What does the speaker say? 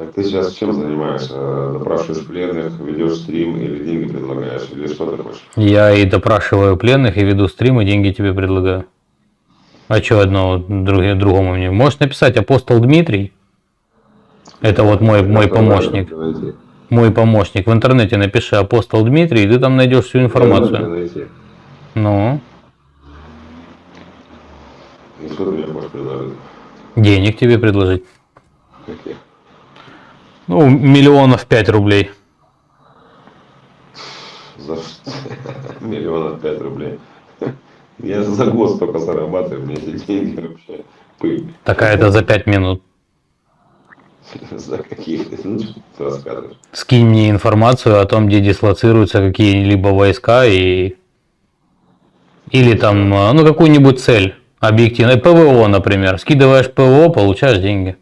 Так ты сейчас чем занимаешься? Допрашиваешь пленных, ведешь стрим или деньги предлагаешь? Или что ты хочешь? Я и допрашиваю пленных, и веду стрим, и деньги тебе предлагаю. А что одно друг- другому мне? Можешь написать апостол Дмитрий. Это вот мой, мой помощник. Мой помощник. В интернете напиши апостол Дмитрий, и ты там найдешь всю информацию. Ну, И что ты мне можешь предложить? денег тебе предложить. Каких? Ну, миллионов пять рублей. За что? Миллионов пять рублей. Я за год столько зарабатываю, мне эти деньги вообще пыль. Такая это за пять минут. За каких? Ну, что ты рассказываешь? Скинь мне информацию о том, где дислоцируются какие-либо войска и... Или там, э, ну, какую-нибудь цель объективная. ПВО, например. Скидываешь ПВО, получаешь деньги.